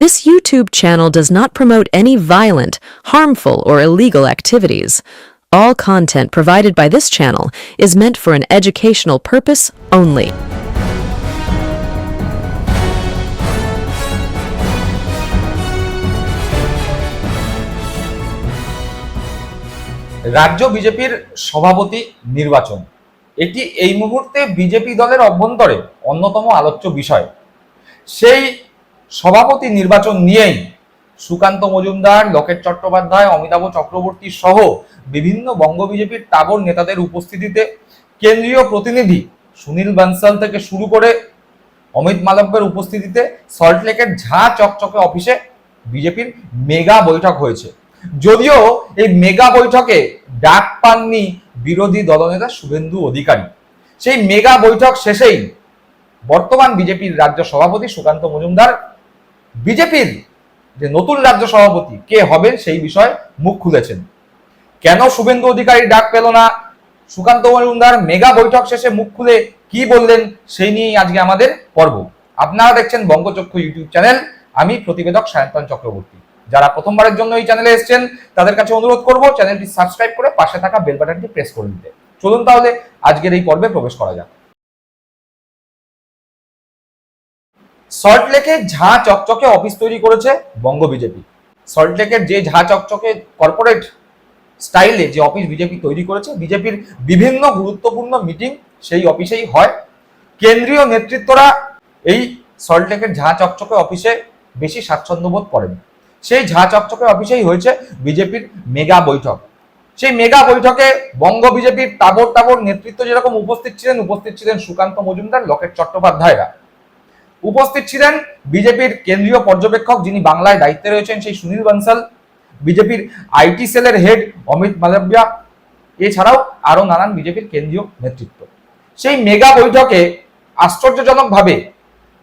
This YouTube channel does not promote any violent, harmful, or illegal activities. All content provided by this channel is meant for an educational purpose only. রাজ্য বিজেপির সভাপতি নির্বাচন এটি এই মুহূর্তে BJP দলের অভ্যন্তরে অন্যতম আলোচ্য বিষয় সেই সভাপতি নির্বাচন নিয়েই সুকান্ত মজুমদার, লকেট চট্টোপাধ্যায়, অমিতাভ চক্রবর্তী সহ বিভিন্ন বঙ্গ বিজেপির তাবর নেতাদের উপস্থিতিতে কেন্দ্রীয় প্রতিনিধি সুনীল বানসাল থেকে শুরু করে অমিত মালব্যের উপস্থিতিতে সল্টলেকের ঝাঁ চকচকে অফিসে বিজেপির মেগা বৈঠক হয়েছে। যদিও এই মেগা বৈঠকে ডাক পাননি বিরোধী দলনেতা শুভেন্দু অধিকারী। সেই মেগা বৈঠক শেষেই বর্তমান বিজেপির রাজ্য সভাপতি সুকান্ত মজুমদার বিজেপির যে নতুন রাজ্য সভাপতি কে হবেন সেই বিষয়ে মুখ খুলেছেন। কেন শুভেন্দু অধিকারী ডাক পেল না? সুকান্ত মজুমদার মেগা বৈঠক শেষে মুখ খুলে কি বললেন সেই নিয়েই আজকে আমাদের পর্ব। আপনারা দেখছেন বঙ্গচক্ষু ইউটিউব চ্যানেল। আমি প্রতিবেদক সায়ন্তন চক্রবর্তী। যারা প্রথমবারের জন্য এই চ্যানেলে এসেছেন, তাদের কাছে অনুরোধ করব চ্যানেলটি সাবস্ক্রাইব করে পাশে থাকা বেল বাটনটি প্রেস করে দিতে। চলুন তাহলে আজকের এই পর্বে প্রবেশ করা যাক। সল্টলেকে ঝাঁ চকচকে অফিস তৈরি করেছে বঙ্গ বিজেপি সল্টলেকের যে ঝাঁ চকচকে কর্পোরেট স্টাইলে যে অফিস বিজেপি তৈরি করেছে বিজেপির বিভিন্ন গুরুত্বপূর্ণ মিটিং সেই অফিসেই হয়। কেন্দ্রীয় নেতৃত্বরা এই সল্টলেকের ঝাঁ চকচকে অফিসে বেশি স্বাচ্ছন্দ্য বোধ করেন। সেই ঝাঁ চকচকে অফিসেই হয়েছে বিজেপির মেগা বৈঠক। সেই মেগা বৈঠকে বঙ্গ বিজেপির তাবর তাবর নেতৃত্ব যেরকম উপস্থিত ছিলেন উপস্থিত ছিলেন সুকান্ত মজুমদার, লকেট চট্টোপাধ্যায়রা। উপস্থিত ছিলেন বিজেপির কেন্দ্রীয় পর্যবেক্ষক যিনি বাংলায় দায়িত্বে রয়েছেন, সেই সুনীল বানসাল, বিজেপির আইটি সেলের হেড অমিত মালব্যা, এছাড়াও আরও নানান বিজেপির কেন্দ্রীয় নেতৃত্ব। সেই মেগা বৈঠকে আশ্চর্যজনকভাবে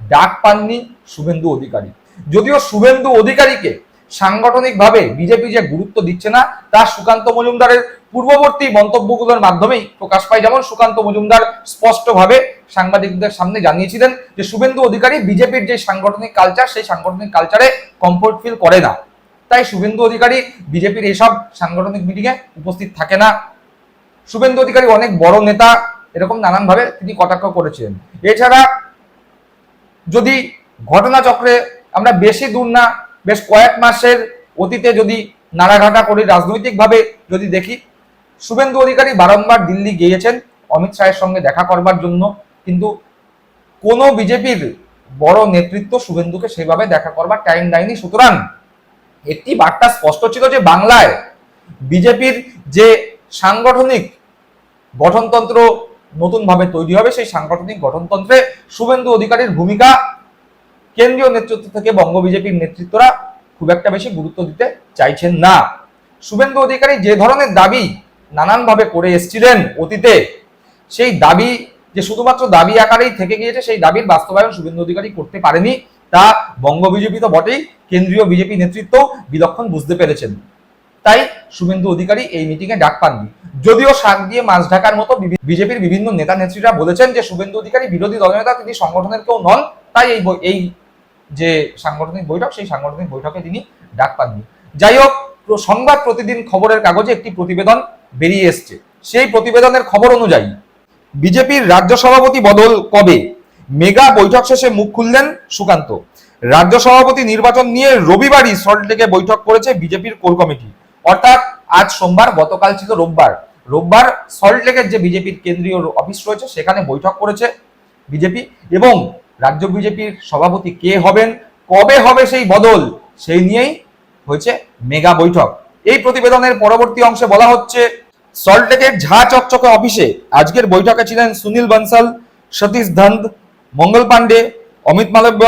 ডাক পাননি শুভেন্দু অধিকারী। যদিও শুভেন্দু অধিকারীকে সাংগঠনিকভাবে বিজেপি যে গুরুত্ব দিচ্ছে না, তা সুকান্ত মজুমদারের পূর্ববর্তী মন্তব্যগুলোর মাধ্যমেই প্রকাশ পায়। যেমন সুকান্ত মজুমদার স্পষ্টভাবে সাংবাদিকদের সামনে জানিয়েছিলেন যে, শুভেন্দু অধিকারী বিজেপির যে সাংগঠনিক কালচার সেই সাংগঠনিক কালচারে কমফোর্ট ফিল করে না। তাই শুভেন্দু অধিকারী বিজেপির এসব সাংগঠনিক মিটিংয়ে উপস্থিত থাকে না। শুভেন্দু অধিকারী অনেক বড় নেতা, এরকম নানানভাবে তিনি কটাক্ষ করেছিলেন এছাড়া যদি ঘটনাচক্রে আমরা বেশি দূর না বেশ কয়েক মাসের অতীতে যদি নাড়াঘাটা করি, রাজনৈতিকভাবে যদি দেখি, শুভেন্দু অধিকারী বারংবার দিল্লি গিয়েছেন, অমিত শাহের সঙ্গে দেখা করবার জন্য। কিন্তু কোনো বিজেপির বড় নেতৃত্ব শুভেন্দুকে সেভাবে দেখা করবার টাইম দেয়নি। সুতরাং একটি বার্তা স্পষ্ট ছিল যে বাংলায় বিজেপির যে সাংগঠনিক গঠনতন্ত্র নতুনভাবে তৈরি হবে, সেই সাংগঠনিক গঠনতন্ত্রে শুভেন্দু অধিকারীর ভূমিকা কেন্দ্রীয় নেতৃত্ব থেকে বঙ্গ বিজেপির নেতৃত্বরা খুব একটা বেশি গুরুত্ব দিতে চাইছেন না। শুভেন্দু অধিকারী যে ধরনের দাবি নানানভাবে করে এসেছিলেন অতীতে, সেই দাবি যে শুধুমাত্র দাবি আকারেই থেকে গিয়েছে, সেই দাবির বাস্তবায়ন শুভেন্দু অধিকারী করতে পারেনি। তা বঙ্গ বিজেপি তো বটেই, কেন্দ্রীয় বিজেপি নেতৃত্ব বিলক্ষণ বুঝতে পেরেছেন। তাই শুভেন্দু অধিকারী এই মিটিংয়ে ডাক পাননি। যদিও শাক দিয়ে মাছ ঢাকার মতো বিজেপির বিভিন্ন নেতা নেত্রীরা বলেছেন যে শুভেন্দু অধিকারী বিরোধী দলনেতা তিনি সংগঠনের কেউ নন, তাই এই এই যে সাংগঠনিক বৈঠক, সেই সাংগঠনিক বৈঠকে তিনি ডাক পাননি। যাই হোক সংবাদ প্রতিদিন খবরের কাগজে একটি প্রতিবেদন বেরিয়ে এসছে। সেই প্রতিবেদনের খবর অনুযায়ী, বিজেপির রাজ্য সভাপতি বদল কবে? মেগা বৈঠক শেষে মুখ খুললেন সুকান্ত। রাজ্য সভাপতি নির্বাচন নিয়ে রবিবারই সল্টলেকে বৈঠক করেছে বিজেপির কোর কমিটি। অর্থাৎ আজ সোমবার, গতকাল ছিল রোববার। রোববার সল্টলেকের যে বিজেপির কেন্দ্রীয় অফিস রয়েছে, সেখানে বৈঠক করেছে বিজেপি এবং রাজ্য বিজেপির সভাপতি কে হবেন, কবে হবে সেই বদল, সেই নিয়েই হয়েছে মেগা বৈঠক। এই প্রতিবেদনের পরবর্তী অংশে বলা হচ্ছে, সল্টলেকের ঝা চকচকে অফিসে আজকের বৈঠকে ছিলেন সুনীল বনসাল, সতীশ ধন্দ, মঙ্গল পাণ্ডে, অমিত মালব্য,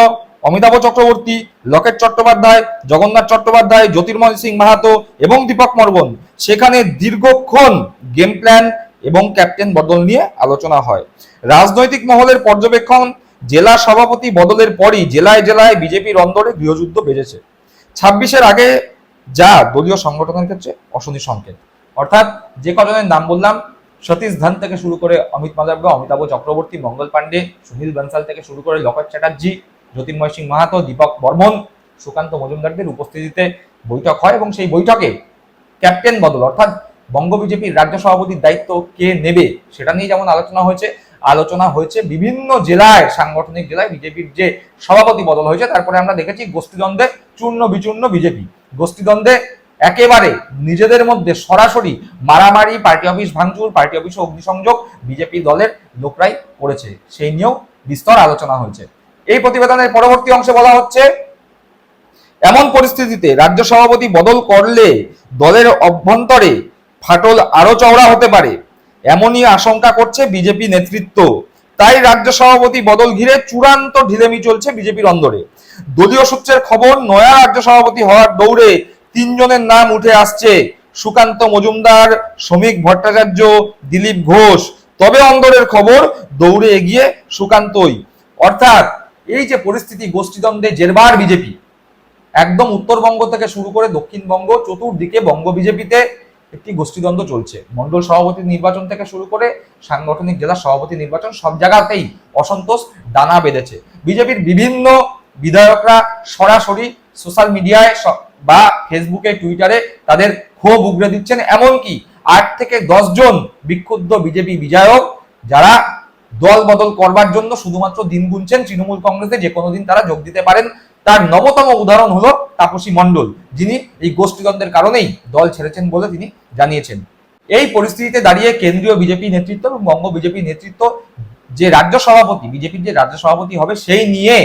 অমিতাভ চক্রবর্তী, লকেট চট্টোপাধ্যায়, জগন্নাথ চট্টোপাধ্যায়, জ্যোতির্ময় সিং মাহাতো এবং দীপক মর্বন সেখানে দীর্ঘক্ষণ গেম প্ল্যান এবং ক্যাপ্টেন বদল নিয়ে আলোচনা হয়। রাজনৈতিক মহলের পর্যবেক্ষণ জেলা সভাপতি বদলের পরই জেলায় জেলায় বিজেপির অন্দরে গৃহযুদ্ধ বেজেছে। ছাব্বিশের আগে যা দলীয় সংগঠনের ক্ষেত্রে অশনি সংকেত। অর্থাৎ যে কজনের নাম বললাম, সতীশ ধান থেকে শুরু করে অমিত মালব্য অমিতাভ চক্রবর্তী, মঙ্গল পাণ্ডে, সুনীল বনসাল থেকে শুরু করে লকেট চ্যাটার্জি, জ্যোতির্ময় সিং মাহাতো, দীপক বর্মন, সুকান্ত মজুমদারদের উপস্থিতিতে বৈঠক হয় এবং সেই বৈঠকে ক্যাপ্টেন বদল। অর্থাৎ বঙ্গ বিজেপির রাজ্য সভাপতির দায়িত্ব কে নেবে, সেটা নিয়ে যেমন আলোচনা হয়েছে আলোচনা হয়েছে। বিভিন্ন জেলায়, সাংগঠনিক জেলায় বিজেপির যে সভাপতি বদল হয়েছে, তারপরে আমরা দেখেছি গোষ্ঠীদ্বন্দ্বে চূর্ণ বিচূর্ণ বিজেপি। গোষ্ঠীদ্বন্দ্বে একেবারে নিজেদের মধ্যে সরাসরি মারামারি, পার্টি অফিস ভাঙচুর, পার্টি অফিসে অগ্নিসংযোগ বিজেপি দলের লোকরাই করেছে। সেই নিয়েও বিস্তর আলোচনা হয়েছে। এই প্রতিবেদনের পরবর্তী অংশে বলা হচ্ছে, এমন পরিস্থিতিতে রাজ্য সভাপতি বদল করলে দলের অভ্যন্তরে ফাটল আরও চওড়া হতে পারে। এমনই আশঙ্কা করছে বিজেপি নেতৃত্ব। তাই রাজ্য সভাপতি বদল ঘিরে চূড়ান্ত ঢিলেমি চলছে বিজেপির অন্দরে। দলীয় সূত্রের খবর, নয়া রাজ্য সভাপতি হওয়ার দৌড়ে তিনজনের নাম উঠে আসছে। সুকান্ত মজুমদার, শ্রমিক ভট্টাচার্য, দিলীপ ঘোষ। তবে অন্দরের খবর, দৌড়ে এগিয়ে সুকান্তই। অর্থাৎ এই যে পরিস্থিতি, গোষ্ঠীদ্বন্দ্বে জেরবার বিজেপি। একদম উত্তরবঙ্গ থেকে শুরু করে দক্ষিণবঙ্গ, চতুর্দিকে বঙ্গ বিজেপিতে একটি গোষ্ঠীদ্বন্দ্ব চলছে। মন্ডল সভাপতি নির্বাচন থেকে শুরু করে সাংগঠনিক জেলা সভাপতি নির্বাচন সব জায়গাতেই অসন্তোষ দানা বেঁধেছে। বিজেপির বিভিন্ন বিধায়করা সরাসরি সোশ্যাল মিডিয়ায় বা ফেসবুকে, টুইটারে তাদের ক্ষোভ উগরে দিচ্ছেন। এমনকি আট থেকে দশ জন বিক্ষুব্ধ বিজেপি বিধায়ক যারা দল বদল করবার জন্য শুধুমাত্র দিন গুনছেন তৃণমূল কংগ্রেসে, যে কোনো দিন তারা যোগ দিতে পারেন। তার নবতম উদাহরণ হলো তাপসী মণ্ডল, যিনি এই গোষ্ঠীদ্বন্দ্বের কারণেই দল ছেড়েছেন বলে তিনি জানিয়েছেন। এই পরিস্থিতিতে দাঁড়িয়ে কেন্দ্রীয় বিজেপি নেতৃত্ব এবং বঙ্গ বিজেপি নেতৃত্ব যে রাজ্য সভাপতি, বিজেপির যে রাজ্য সভাপতি হবে সেই নিয়ে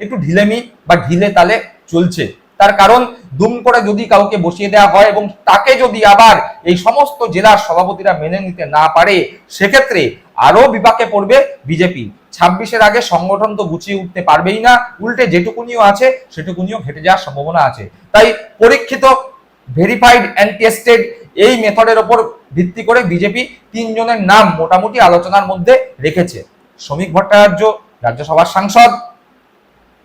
একটু ঢিলেমি বা ঢিলে তালে চলছে। তার কারণ দুম করে যদি কাউকে বসিয়ে দেওয়া হয় এবং তাকে যদি আবার এই সমস্ত জেলার সভাপতিরা মেনে নিতে না পারে, সেক্ষেত্রে আরও বিপাকে পড়বে বিজেপি। ছাব্বিশের আগে সংগঠন তো গুছিয়ে উঠতে পারবেই না। উল্টে যেটুকুনিও আছে, সেটুকুনিও ঘেটে যাওয়ার সম্ভাবনা আছে। তাই পরীক্ষিত ভেরিফাইড অ্যান্ড টেস্টেড এই মেথডের ওপর ভিত্তি করে বিজেপি তিনজনের নাম মোটামুটি আলোচনার মধ্যে রেখেছে। শ্রমিক ভট্টাচার্য, রাজ্যসভার সাংসদ,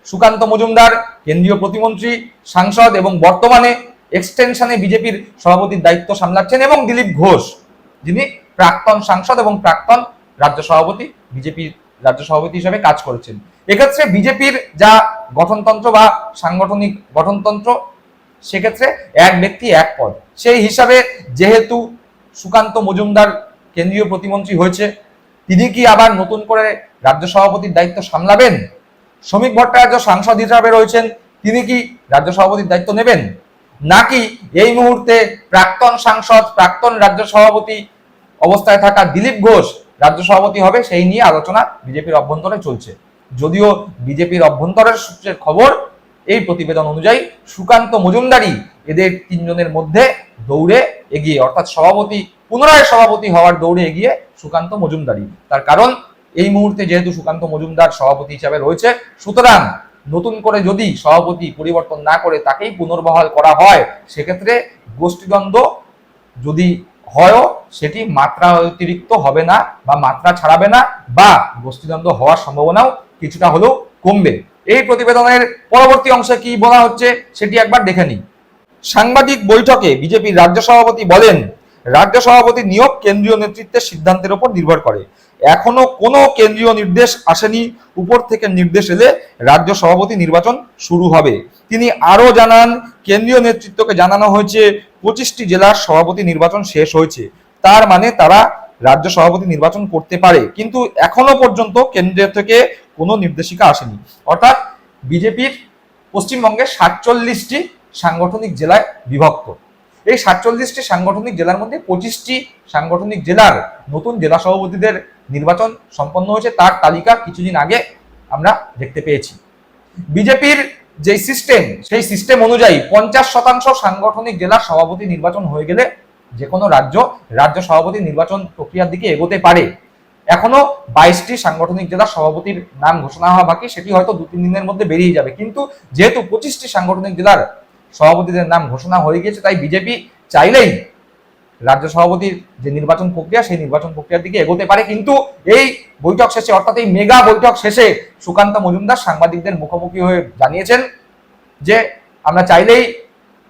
সুকান্ত মজুমদার, কেন্দ্রীয় প্রতিমন্ত্রী, সাংসদ এবং বর্তমানে এক্সটেনশনে বিজেপির সভাপতির দায়িত্ব সামলাচ্ছেন এবং দিলীপ ঘোষ, যিনি প্রাক্তন সাংসদ এবং প্রাক্তন রাজ্য সভাপতি। বিজেপির রাজ্য সভাপতি হিসেবে কাজ করেছেন। এক্ষেত্রে বিজেপির যা গঠনতন্ত্র বা সাংগঠনিক গঠনতন্ত্র, সেক্ষেত্রে এক ব্যক্তি এক পদ। সেই হিসাবে যেহেতু সুকান্ত মজুমদার কেন্দ্রীয় প্রতিমন্ত্রী হয়েছে, তিনি কি আবার নতুন করে রাজ্য সভাপতির দায়িত্ব সামলাবেন? শ্রমিক ভট্টাচার্য সাংসদ হিসাবে রয়েছেন, তিনি কি রাজ্য সভাপতির দায়িত্ব নেবেন? নাকি এই মুহূর্তে প্রাক্তন সাংসদ, প্রাক্তন রাজ্য সভাপতি অবস্থায় থাকা দিলীপ ঘোষ রাজ্য সভাপতি হবে, সেই নিয়ে আলোচনা বিজেপির অভ্যন্তরে চলছে। যদিও বিজেপির অভ্যন্তরের সূত্রের খবর, এই প্রতিবেদন অনুযায়ী সুকান্ত মজুমদারি এদের তিনজনের মধ্যে দৌড়ে এগিয়ে, অর্থাৎ সভাপতি, পুনরায় সভাপতি হওয়ার দৌড়ে এগিয়ে সুকান্ত মজুমদারি তার কারণ, এই মুহূর্তে যেহেতু সুকান্ত মজুমদার সভাপতি হিসাবে রয়েছে, সুতরাং নতুন করে যদি সভাপতি পরিবর্তন না করে তাকেই পুনর্বহাল করা হয়, সেক্ষেত্রে গোষ্ঠীদ্বন্দ্ব যদি হয়ও সেটি মাত্রা অতিরিক্ত হবে না বা মাত্রা ছাড়াবে না বা গোষ্ঠীদ্বন্দ্ব হওয়ার সম্ভাবনাও কিছুটা হলেও কমবে। এই প্রতিবেদনের পরবর্তী অংশে কি বলা হচ্ছে সেটি একবার দেখে নিই। সাংবাদিক বৈঠকে বিজেপির রাজ্য সভাপতি বলেন রাজ্য সভাপতি নিয়োগ কেন্দ্রীয় নেতৃত্বের সিদ্ধান্তের উপর নির্ভর করে। এখনও কোনো কেন্দ্রীয় নির্দেশ আসেনি। উপর থেকে নির্দেশ এলে রাজ্য সভাপতি নির্বাচন শুরু হবে। তিনি আরও জানান, কেন্দ্রীয় নেতৃত্বকে জানানো হয়েছে, পঁচিশটি জেলার সভাপতি নির্বাচন শেষ হয়েছে। তার মানে তারা রাজ্য সভাপতি নির্বাচন করতে পারে। কিন্তু এখনও পর্যন্ত কেন্দ্র থেকে কোনো নির্দেশিকা আসেনি। অর্থাৎ বিজেপির পশ্চিমবঙ্গে সাতচল্লিশটি সাংগঠনিক জেলায় বিভক্ত। এই সাতচল্লিশটি সাংগঠনিক জেলার মধ্যে পঁচিশটি সাংগঠনিক জেলার নতুন জেলা সভাপতিদের নির্বাচন সম্পন্ন হয়েছে। তার তালিকা কিছুদিন আগে আমরা দেখতে পেয়েছি। বিজেপির যে সিস্টেম সেই সিস্টেম অনুযায়ী পঞ্চাশ শতাংশ সাংগঠনিক জেলার সভাপতি নির্বাচন হয়ে গেলে যে কোনো রাজ্য রাজ্য সভাপতি নির্বাচন প্রক্রিয়ার দিকে এগোতে পারে। এখনও বাইশটি সাংগঠনিক জেলার সভাপতির নাম ঘোষণা হওয়া বাকি, সেটি হয়তো দু তিন দিনের মধ্যে বেরিয়ে যাবে। কিন্তু যেহেতু পঁচিশটি সাংগঠনিক জেলার সভাপতিদের নাম ঘোষণা হয়ে গিয়েছে, তাই বিজেপি চাইলেই রাজ্য সভাপতির যে নির্বাচন প্রক্রিয়া, সেই নির্বাচন প্রক্রিয়ার দিকে এগোতে পারে। কিন্তু এই বৈঠক শেষে, অর্থাৎ এই মেগা বৈঠক শেষে সুকান্ত মজুমদার সাংবাদিকদের মুখোমুখি হয়ে জানিয়েছেন যে, আমরা চাইলেই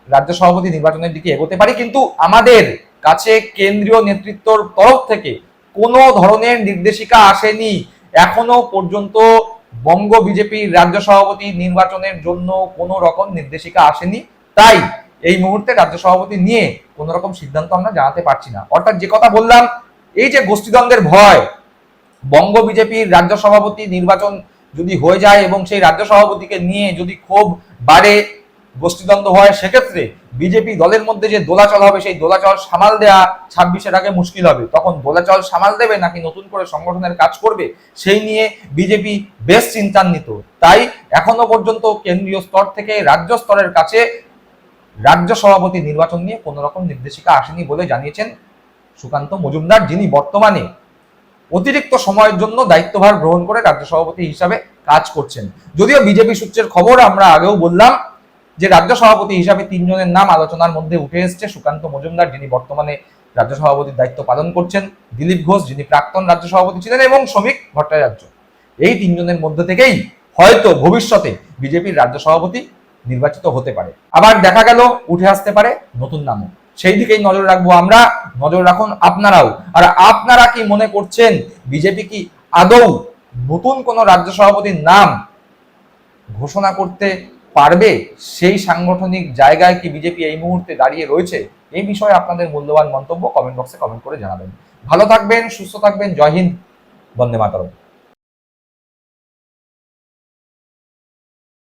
রাজ্য সভাপতি নির্বাচনের দিকে এগোতে পারি, কিন্তু আমাদের কাছে কেন্দ্রীয় নেতৃত্বর তরফ থেকে কোনো ধরনের নির্দেশিকা আসেনি। এখনও পর্যন্ত বঙ্গ বিজেপির রাজ্য সভাপতি নির্বাচনের জন্য কোনো রকম নির্দেশিকা আসেনি। তাই এই মুহূর্তে রাজ্য সভাপতি নিয়ে কোন রকম সিদ্ধান্ত আমরা জানাতে পারছি না। অর্থাৎ যে কথা বললাম, এই যে গোষ্ঠীদ্বন্দ্বের ভয়, বঙ্গ বিজেপির রাজ্য সভাপতি নির্বাচন যদি হয়ে যায় এবং সেই রাজ্য সভাপতিকে নিয়ে যদি ক্ষোভ বাড়ে গোষ্ঠীদ্বন্দ্ব হয়, সেক্ষেত্রে বিজেপি দলের মধ্যে যে দোলাচল হবে, সেই দোলাচল সামাল দেয়া ছাব্বিশের আগে মুশকিল হবে। তখন দোলাচল সামাল দেবে নাকি নতুন করে সংগঠনের কাজ করবে, সেই নিয়ে বিজেপি বেশ চিন্তান্বিত। তাই এখনও পর্যন্ত কেন্দ্রীয় স্তর থেকে রাজ্য স্তরের কাছে রাজ্য সভাপতি নির্বাচন নিয়ে কোনো রকম নির্দেশিকা আসেনি বলে জানিয়েছেন সুকান্ত মজুমদার, যিনি বর্তমানে অতিরিক্ত সময়ের জন্য দায়িত্বভার গ্রহণ করে রাজ্য সভাপতি হিসাবে কাজ করছেন। যদিও বিজেপি সূত্রের খবর আমরা আগেও বললাম যে রাজ্য সভাপতি হিসাবে তিনজনের নাম আলোচনার মধ্যে উঠে এসছে সুকান্ত মজুমদার, যিনি বর্তমানে রাজ্য সভাপতির দায়িত্ব পালন করছেন, দিলীপ ঘোষ, যিনি প্রাক্তন রাজ্য সভাপতি ছিলেন, এবং শ্রমিক ভট্টাচার্য। এই তিনজনের মধ্যে থেকেই হয়তো ভবিষ্যতে বিজেপির রাজ্য সভাপতি নির্বাচিত হতে পারে। আবার দেখা গেল, উঠে আসতে পারে নতুন নামও। সেই দিকেই নজর রাখব আমরা। নজর রাখুন আপনারাও। আর আপনারা কি মনে করছেন, বিজেপি কি আদৌ নতুন কোন রাজ্য সভাপতির নাম ঘোষণা করতে পারবে সেই সাংগঠনিক জায়গায় কি বিজেপি এই মুহূর্তে দাঁড়িয়ে রয়েছে? এই বিষয়ে আপনাদের মূল্যবান মন্তব্য কমেন্ট বক্সে কমেন্ট করে জানাবেন। ভালো থাকবেন, সুস্থ থাকবেন, জয় হিন্দ, বন্দে মাতরম।